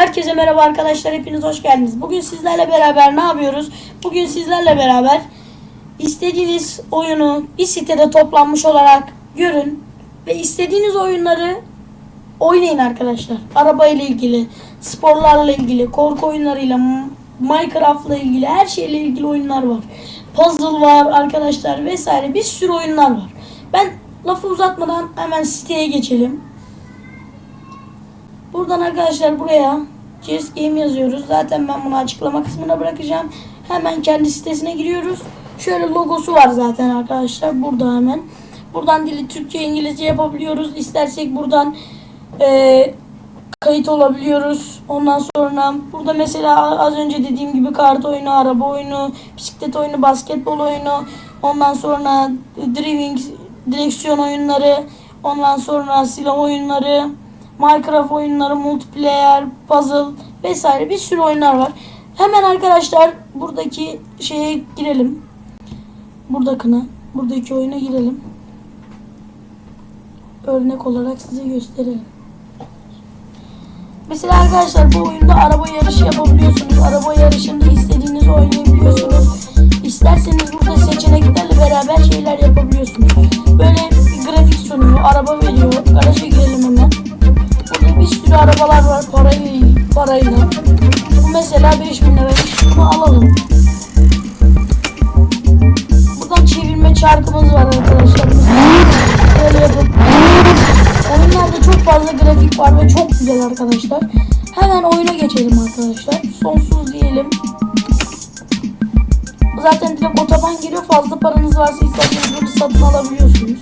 Herkese merhaba arkadaşlar. Hepiniz hoş geldiniz. Bugün sizlerle beraber ne yapıyoruz? Bugün sizlerle beraber istediğiniz oyunu bir sitede toplanmış olarak görün ve istediğiniz oyunları oynayın arkadaşlar. Araba ile ilgili, sporlarla ilgili, korku oyunlarıyla, Minecraft'la ilgili, her şeyle ilgili oyunlar var. Puzzle var arkadaşlar vesaire bir sürü oyunlar var. Ben lafı uzatmadan hemen siteye geçelim. Buradan arkadaşlar buraya Cheers Game yazıyoruz. Zaten ben bunu açıklama kısmına bırakacağım. Hemen kendi sitesine giriyoruz. Şöyle logosu var zaten arkadaşlar. Burada hemen. Buradan dili Türkçe, İngilizce yapabiliyoruz. İstersek buradan eee, kayıt olabiliyoruz. Ondan sonra burada mesela az önce dediğim gibi kart oyunu, araba oyunu, bisiklet oyunu, basketbol oyunu, ondan sonra driving, direksiyon oyunları, ondan sonra silah oyunları, Minecraft oyunları, multiplayer, puzzle vesaire bir sürü oyunlar var. Hemen arkadaşlar buradaki şeye girelim. Buradakine, buradaki oyuna girelim. Örnek olarak size gösterelim. Mesela arkadaşlar bu oyunda araba yarışı yapabiliyorsunuz. Araba yarışında istediğinizi oynayabiliyorsunuz. İsterseniz burada seçeneklerle beraber şeyler yapabiliyorsunuz. Böyle bir grafik sunuyor, araba veriyor. Garaja. Sürü arabalar var parayla. parayla. Bu mesela 5000 liraymış. Bunu alalım. Buradan çevirme çarkımız var arkadaşlar. Böyle yapıp Oyunlarda çok fazla grafik var ve çok güzel arkadaşlar. Hemen oyuna geçelim arkadaşlar. Sonsuz diyelim. Zaten direkt otoban giriyor. Fazla paranız varsa isterseniz bunu satın alabiliyorsunuz.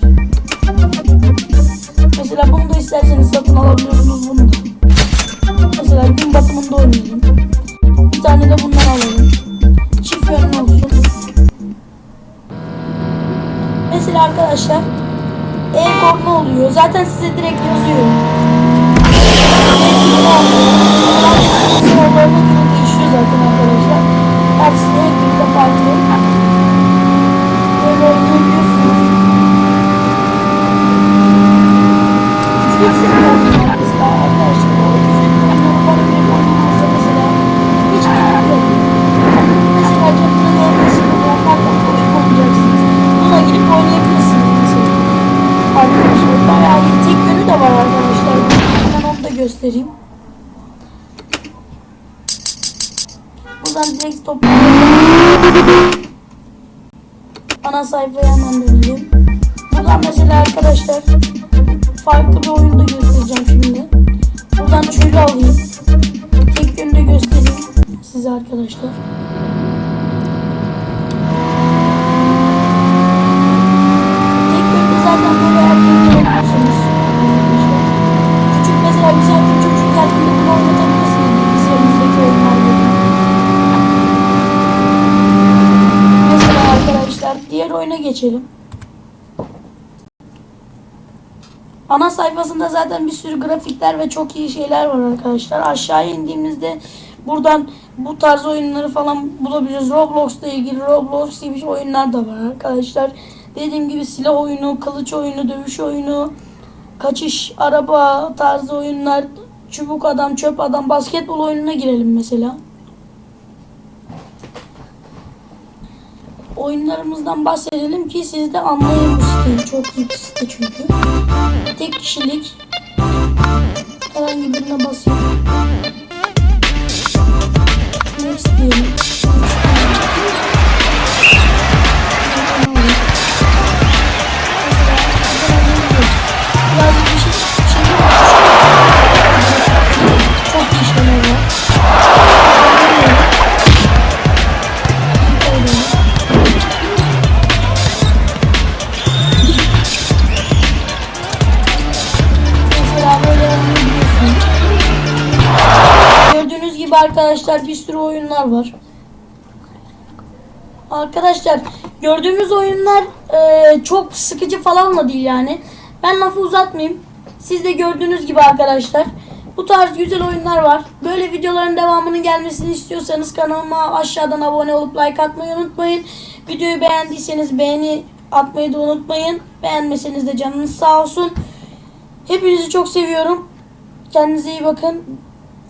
Mesela bunu da isterseniz satın alabiliyorsunuz arkadaşlar e-kod ne oluyor? Zaten size direkt yazıyor. Sporlarına göre değişiyor zaten arkadaşlar. De hep birlikte farklı. Böyle oynayabiliyorsunuz. Ücretsiz bir oyun var mesela arkadaşlar. O ücretli oyunları bana verip oynamazsa mesela hiç gerek yok. Mesela canınızın yormasını onlarla oyun oynayacaksınız. Buna girip oynayabilirsiniz mesela. Arkadaşlar bayağı iyi. Tek yönü de var arkadaşlar. Hemen onu da göstereyim. Buradan direkt toplayalım. Ana sayfaya hemen dönelim. Buradan mesela arkadaşlar farklı bir oyunu da göstereceğim şimdi. Buradan çölü alayım. Tek yönü de göstereyim size arkadaşlar. Tek yönde zaten böyle her yeri yapıyorsunuz. Küçük mesela misafir çocuk geldiğinde bunu oynatabilirsiniz bilgisayarınızdaki oyunlar gibi. Mesela arkadaşlar diğer oyuna geçelim. Ana sayfasında zaten bir sürü grafikler ve çok iyi şeyler var arkadaşlar. Aşağıya indiğimizde buradan bu tarz oyunları falan bulabiliriz. Roblox'la ilgili Roblox gibi oyunlar da var arkadaşlar. Dediğim gibi silah oyunu, kılıç oyunu, dövüş oyunu, kaçış, araba tarzı oyunlar, çubuk adam, çöp adam, basketbol oyununa girelim mesela. Oyunlarımızdan bahsedelim ki siz de anlayın bu siteyi. Çok iyi bir site çünkü. Tek kişilik herhangi birine basayım. Arkadaşlar bir sürü oyunlar var. Arkadaşlar gördüğümüz oyunlar e, çok sıkıcı falan da değil yani. Ben lafı uzatmayayım. Siz de gördüğünüz gibi arkadaşlar bu tarz güzel oyunlar var. Böyle videoların devamının gelmesini istiyorsanız kanalıma aşağıdan abone olup like atmayı unutmayın. Videoyu beğendiyseniz beğeni atmayı da unutmayın. Beğenmeseniz de canınız sağ olsun. Hepinizi çok seviyorum. Kendinize iyi bakın.